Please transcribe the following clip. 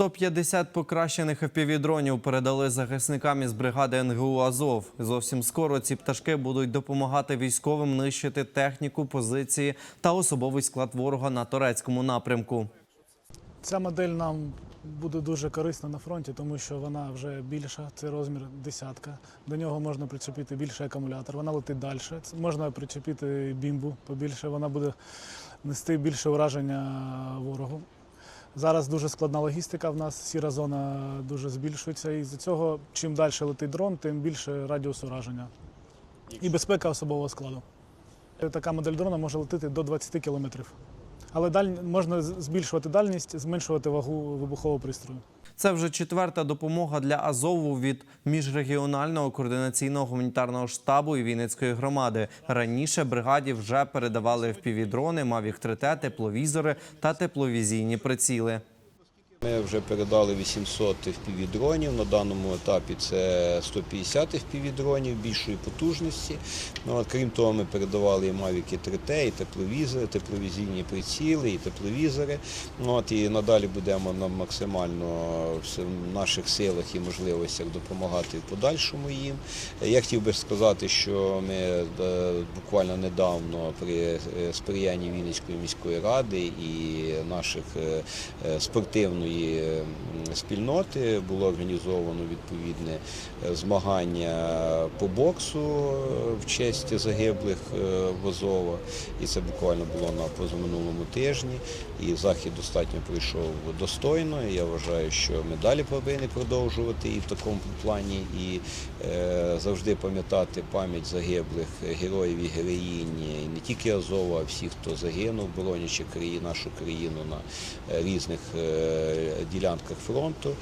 150 покращених FPV-дронів передали захисникам із бригади НГУ Азов. Зовсім скоро ці пташки будуть допомагати військовим нищити техніку, позиції та особовий склад ворога на турецькому напрямку. Ця модель нам буде дуже корисна на фронті, тому що вона вже більша, це розмір десятка. До нього можна причепити більший акумулятор, вона летить далі. Можна причепити бімбу побільше, вона буде нести більше ураження ворогу. Зараз дуже складна логістика в нас, сіра зона дуже збільшується, і з цього чим далі летить дрон, тим більше радіус ураження. І безпека особового складу. Така модель дрона може летіти до 20 кілометрів. Але даль... можна збільшувати дальність, зменшувати вагу вибухового пристрою. Це вже четверта допомога для Азову від міжрегіонального координаційного гуманітарного штабу і Вінницької громади. Раніше бригаді вже передавали FPV-дрони, Mavic 3T, тепловізори та тепловізійні приціли. Ми вже передали 800 FPV-дронів. На даному етапі це 150 FPV-дронів більшої потужності. Ну, от, крім того, ми передавали і Mavic 3T, і тепловізори, тепловізійні приціли, і тепловізори. Ну, от, і надалі будемо нам максимально в наших силах і можливостях допомагати в подальшому їм. Я хотів би сказати, що ми е, буквально недавно при е, сприянні Вінницької міської ради і наших е, спортивної м, спільноти було організовано відповідне е, змагання по боксу е, в честь загиблих е, в Азова. І це буквально було на позаминулому тижні. І захід достатньо пройшов достойно. Я вважаю, що ми далі повинні продовжувати і в такому плані, і завжди пам'ятати пам'ять загиблих героїв і героїнь і не тільки Азова, а всіх, хто загинув, боронячи країну, нашу країну на різних ділянках фронту.